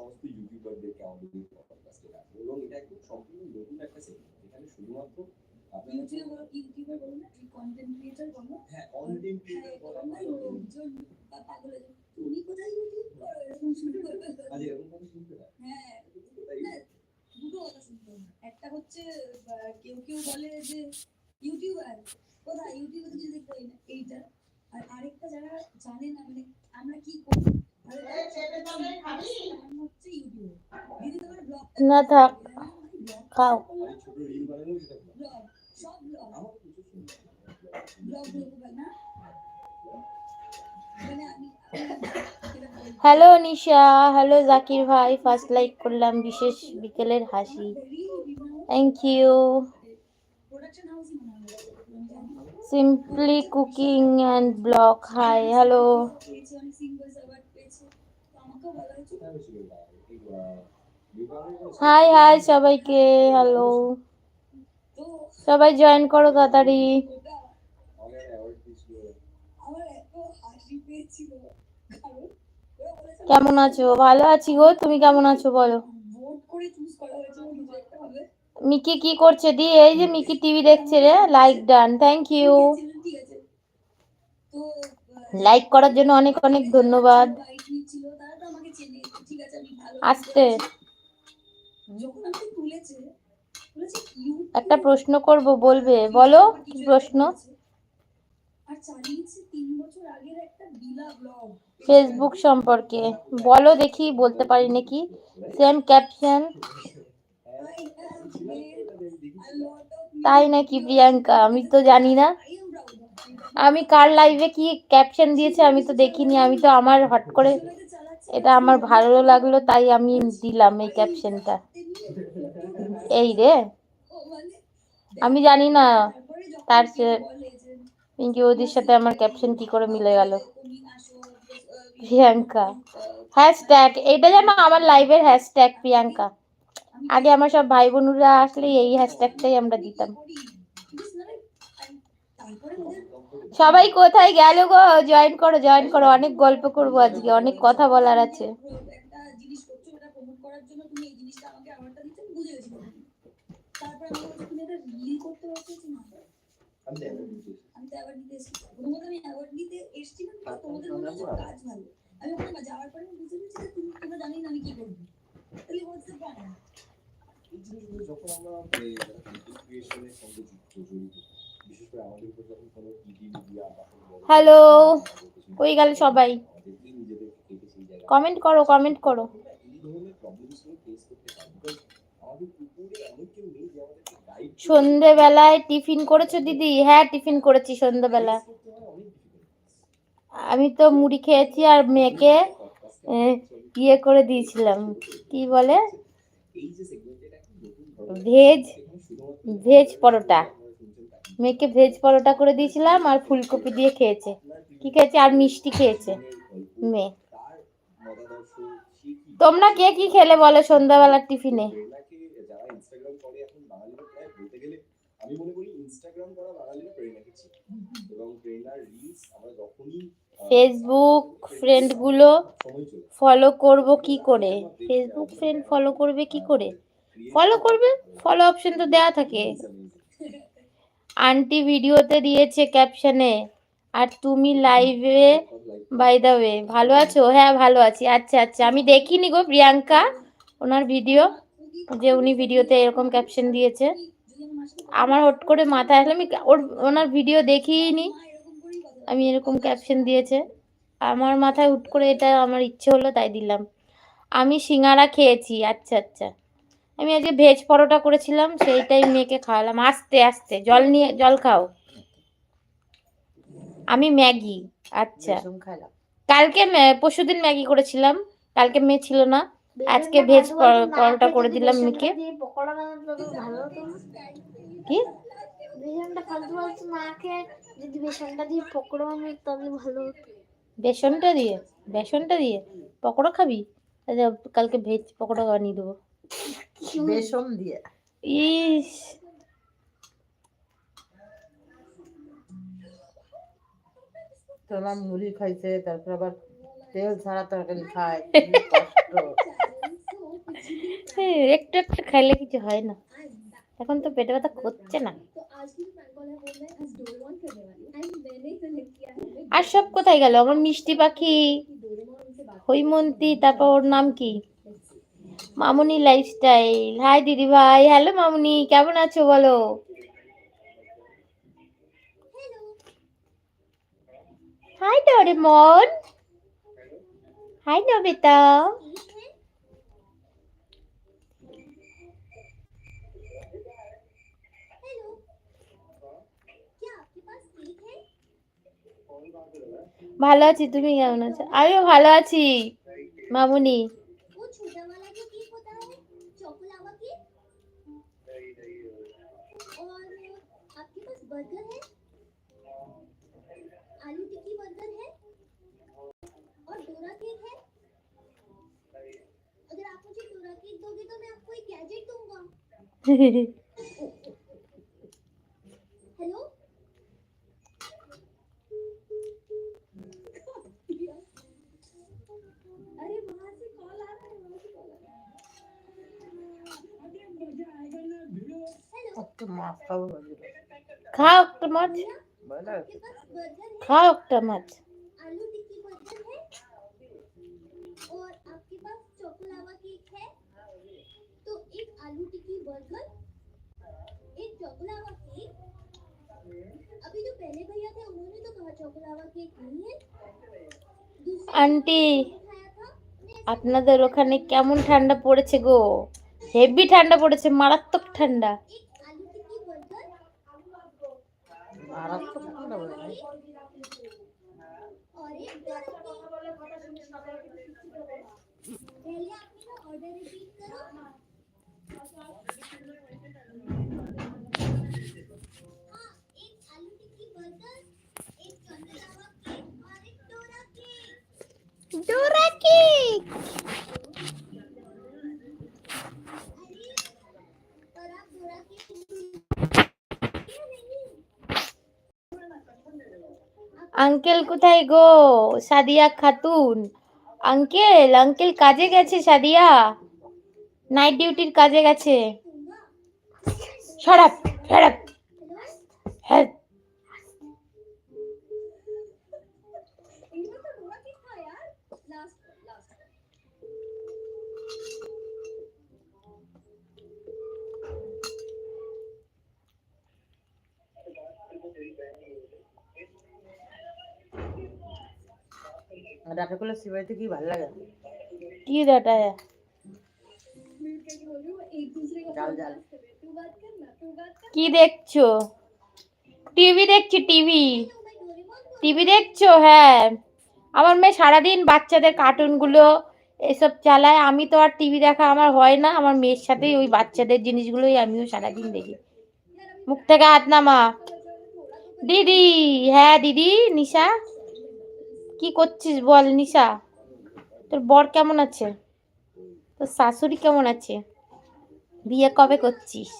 সমস্ত ইউটিউবারদেরকে আমাদের এই পডকাস্টে রাখব এবং এটা একদম সম্পূর্ণ নতুন একটা সেগমেন্ট যেখানে শুধুমাত্র ইউটিউবার ইউটিউবার বলো না কন্টেন্ট ক্রিয়েটর বলো। হ্যাঁ কন্টেন্ট ক্রিয়েটর বলা লোকজন পাগল তুমি কোথায় ইউটিউব করো? এরকম শুরু করবে। আজ এরকম শুনতে হ্যাঁ। দুটো কথা শুনতে একটা হচ্ছে কেউ কেউ বলে যে ইউটিউবার কোথায়? ইউটিউবে তো কিছু দেখতে পাই না। এইটা। আর আরেকটা যারা জানে না মানে আমরা কি করি না থাক, খাও। হ্যালো নিশা হ্যালো জাকির ভাই। ফার্স্ট লাইক করলাম, বিশেষ বিকেলের হাসি। Thank you. Simply cooking and vlog hi hello hi hi সবাইকে হ্যালো সবাই জয়েন করো তাড়াতাড়ি। কেমন আছো? ভালো আছি গো, তুমি কেমন আছো বলো? মিকি কি করছে? দি, এই যে মিকি টিভি দেখছে রে like done thank you like করার জন্য অনেক অনেক ধন্যবাদ। আসতে। একটা প্রশ্ন করব বলবে? বলো কি প্রশ্ন? ফেসবুক সম্পর্কে। বলো দেখি বলতে পারি নাকি? সেম ক্যাপশন তাই নাকি প্রিয়াঙ্কা? আমি তো জানি না। আমি কার লাইভে কি ক্যাপশন দিয়েছে আমি তো দেখিনি আমি তো আমার হট করে এটা আমার ভালো লাগল, তাই আমি দিলাম এই ক্যাপশনটা এই রে। আমি জানি না, তার পিঙ্কি ওদির সাথে আমার ক্যাপশন কি করে মিলে গেল। প্রিয়াঙ্কা। হ্যাশট্যাগ এটা যেন আমার লাইভের হ্যাশট্যাগ প্রিয়াঙ্কা। আগে আমার সব ভাই বোনরা আসলে এই হ্যাশট্যাগটাই আমরা দিতাম। সবাই কোথায় গেল গো? জয়েন করো জয়েন করো। অনেক গল্প করব আজকে, অনেক কথা বলার আছে। আমি কি করব যখন আমরা যুক্ত জড়িত কিছু কই গেল সবাই? কমেন্ট করো কমেন্ট করো। সন্ধেবেলায় টিফিন করেছ দিদি? হ্যাঁ টিফিন করেছি সন্ধেবেলা। আমি তো মুড়ি খেয়েছি আর মেয়েকে ইয়ে করে দিয়েছিলাম। কি বলে? Veg veg paratha. মেয়েকে ভেজ পরোটা করে দিয়েছিলাম আর ফুলকপি দিয়ে খেয়েছে। কি খেয়েছে? আর মিষ্টি খেয়েছে। মেয়ে। তোমরা কে কি খেলে বলো সন্ধ্যাবেলার টিফিনে? গেলে ফেসবুক ফ্রেন্ডগুলো সময় চলে ফলো করব কি করে? ফেসবুক ফ্রেন্ড ফলো করবে কি করে? ফলো করবে? ফলো অপশন তো দেয়া থাকে। আন্টি ভিডিওতে দিয়েছে ক্যাপশনে আর তুমি লাইভে বাই দ্য ওয়ে ভালো আছো? হ্যাঁ ভালো আছি। আচ্ছা আচ্ছা আমি দেখিনি গো প্রিয়াঙ্কা, ওনার ভিডিও যে উনি ভিডিওতে এরকম ক্যাপশন দিয়েছে। আমার হট করে মাথায় আসলে আমি ওর, ওনার ভিডিও দেখিনি আমি এরকম ক্যাপশন দিয়েছে। আমার মাথায় হুট করে এটা, আমার ইচ্ছে হলো তাই দিলাম। আমি সিঙ্গারা খেয়েছি আচ্ছা আচ্ছা। আমি আজকে ভেজ পরোটা করেছিলাম সেইটাই মেয়েকে খাওয়ালাম। আস্তে আস্তে জল নিয়ে জল খাও। আমি ম্যাগি আচ্ছা। কালকে পরশুদিন ম্যাগি করেছিলাম কালকে মেয়ে ছিল না। আজকে ভেজ পরোটা করে দিলাম মেয়েকে? কি? বেসনটা ফালতু ফালতু না খেয়ে যদি বেসনটা দিয়ে পকোড়া বানাই তাহলে ভালো হতো। বেসনটা দিয়ে? বেসনটা দিয়ে? পকোড়া খাবি? আচ্ছা কালকে ভেজ পকোড়া বানিয়ে দেবো। বেসন দিয়ে ইস তোমার মুড়ি খাইছে তারপর আবার তেল ছাড়া তরকারি খায় একটু একটু খাইলে কিছু হয় না এখন তো পেটে ব্যথা করছে না। আর সব কোথায় গেল? আমার মিষ্টি পাখি হৈমন্তী তারপর ওর নাম কি? মামুনি লাইফস্টাইল হাই দিদি ভাই। হ্যালো মামুনি। কেমন আছো, বলো? Hi Doraemon. Hi Nobita. ভালো আছি, তুমি কেমন আছো? আমিও ভালো আছি, মামুনি। बर्गर है। आलू टिक्की बर्गर है। और डोरा केक है। अगर आप मुझे डोरा केक दोगे तो मैं आपको एक गैजेट दूँगा। हेलो अरे वहाँ से तो माफ़ करो पास बर्गर है খাও একটা মাছ आलू टिक्की बर्गर है और आपके पास चोकोलावा केक है तो एक आलू टिक्की बर्गर एक चोकोलावा केक अभी जो पहले भैया थे उन्होंने तो कहा चोकोलावा केक नहीं है दूसरे আন্টি खाया था उन्हें আপনাদের ওখানে কেমন ঠান্ডা পড়েছে গো হেভি ঠান্ডা পড়েছে মারাত্মক ঠান্ডা भारत तो कितना बड़ा है। डोरा আঙ্কেল কোথায় গো? সাদিয়া খাতুন। আঙ্কেল আঙ্কেল কাজে গেছে সাদিয়া? নাইট ডিউটির কাজে গেছে। সরাপ সরাপ হ্যাঁ ডাটা ভালো লাগে? কি কি দেখছ? টিভি দেখছি টিভি। টিভি দেখছ? হ্যাঁ। আমার মেয়ে সারাদিন বাচ্চাদের কার্টুনগুলো এসব চালায়। আমি তো আর টিভি দেখা আমার হয় না। আমার মেয়ের সাথে ওই বাচ্চাদের জিনিসগুলোই আমিও সারাদিন দেখি। মুখ থেকে হাত নামা। দিদি হ্যাঁ দিদি নিশা। কি করছিস বল, নিশা? তোর বর কেমন আছে? তোর শাশুড়ি কেমন আছে? বিয়ে কবে করছিস?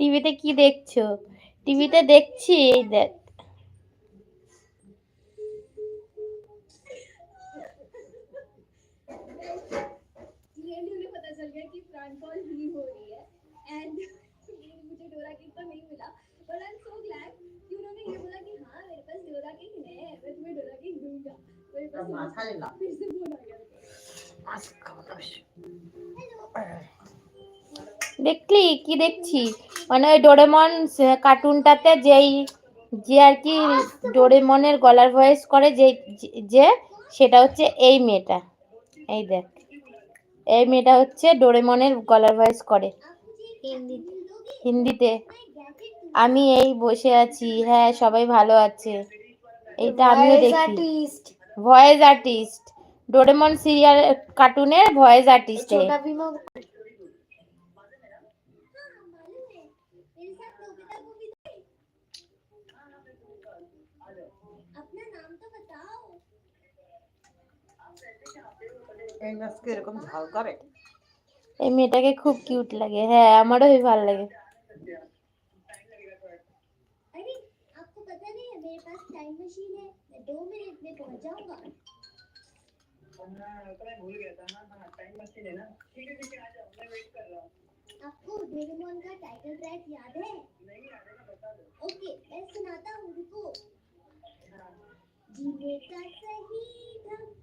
টিভিতে কি দেখছ? টিভিতে দেখছি, এই দেখ। उन्हें पता चल गया कि प्रैंक कॉल ही हो रही है एंड मुझे डोरा केक तो नहीं मिला but I am so glad कि उन्होंने ये बोला कि हाँ मेरे पास डोरा केक है मैं तुम्हें डोरा केक दूंगा मेरे पास মাথা নিলাম फिर से फोन आ गया মাছ খাবো না বেশি। দেখলি কি দেখছি মানে ওই ডোরেমন স- কার্টুনটাতে যেই যে আর কি ডোরেমনের গলার ভয়েস করে যে যে সেটা হচ্ছে এই মেয়েটা এই দেখ এই মেয়েটা হচ্ছে ডোরেমনের গলার ভয়েস করে। হিন্দিতে। আমি এই বসে আছি। হ্যাঁ সবাই ভালো আছে। এইটা আমিও দেখি। ভয়েস আর্টিস্ট ডোরেমন সিরিয়াল কার্টুনের ভয়েস আর্টিস্ট এই মাছকে এরকম ঝাল করে এই মেয়েটাকে খুব কিউট লাগে হ্যাঁ আমারও হেবি ভালো লাগে अरे आपको पता नहीं है मेरे पास टाइम मशीन है मैं दो मिनट में पहुंच जाऊंगा आपको डोरेमोन का टाइटल ट्रैक याद है ओके मैं सुनाता हूँ रुको जीने का सही ढंग सीखे हम इसके संग কা- কার ছবি ও जाने पहचाने ये है डोरेमोन याद কি है ना? थोड़ा सा तो गा दो ওর টিভিতে হচ্ছে ठीक है भैया नो प्रॉब्लम थैंक यू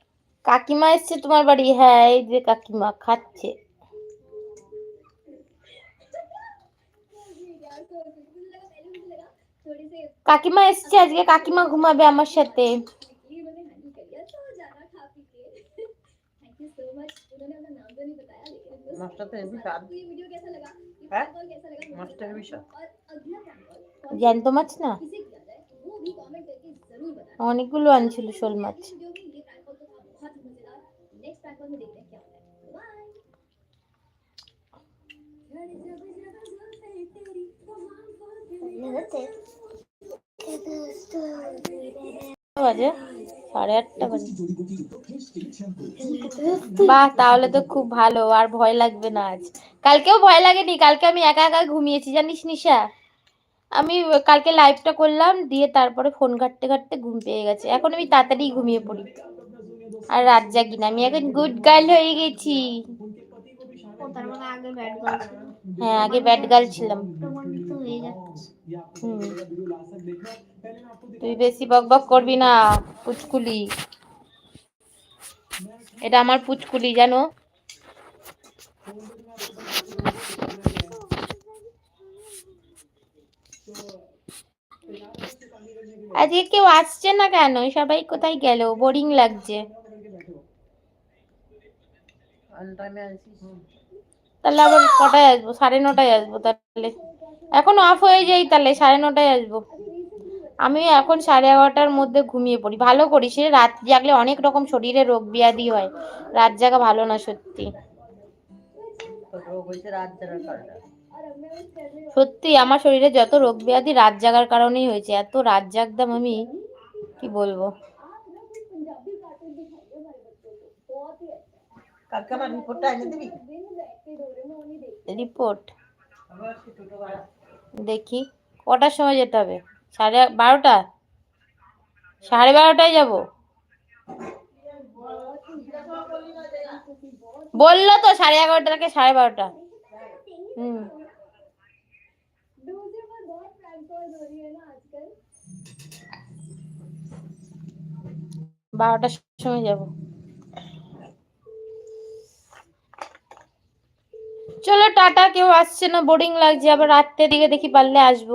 কাকিমা এসছে তোমার বাড়ি? হ্যাঁ এই যে কাকিমা খাচ্ছে। কাকিমা এসছে আজকে কাকিমা ঘুমাবে আমার সাথে। জ্যান্ত মাছ না? অনেকগুলো আনছিল শোল মাছ। পর্যন্ত দেখতে কেমন বাহ তাহলে তো খুব ভালো, আর ভয় লাগবে না আজ। কালকেও ভয় লাগেনি, কালকে আমি একা একা ঘুমিয়েছি, জানিস নিশা? আমি কালকে লাইভটা করলাম, দিয়ে তারপরে ফোন ঘাটতে ঘাটতে ঘুম পেয়ে গেছে। এখন আমি তাড়াতাড়ি ঘুমিয়ে পড়ি। আর রাত জাগি না আমি এখন গুড গার্ল হয়ে গেছি। মানে হ্যাঁ আগে ব্যাড গার্ল ছিলাম। তুই বেশি বক বক করবি না পুচকুলি। এটা আমার পুচকুলি জানো? আজকে কেউ আসছে না কেন? সবাই কোথায় গেল? বোরিং লাগছে। তাহলে আবার কটায় আসব? সাড়ে নটায় আসব তাহলে। এখন অফ হয়ে যাই তাহলে, সাড়ে নটায় আসব। আমি এখন সাড়ে এগারোটার মধ্যে ঘুমিয়ে পড়ি। ভালো করি সে রাত জাগলে অনেক রকম শরীরে রোগ ব্যাধি হয়। রাত জাগা ভালো না সত্যি। সত্যি, আমার শরীরে যত রোগ ব্যাধি রাত জাগার কারণেই হয়েছে। এত রাত জাগতাম আমি, কি বলব? রিপোর্ট দেখি, কটার সময় যেতে হবে? সাড়ে বারোটা? সাড়ে বারোটায় যাব? বলল তো সাড়ে এগারোটা নাকি সাড়ে বারোটা। হুম। বারোটার সময় যাব। চলো টাটা কেউ আসছে না বোরিং লাগছে। আবার রাত্রের দিকে দেখি পারলে আসব।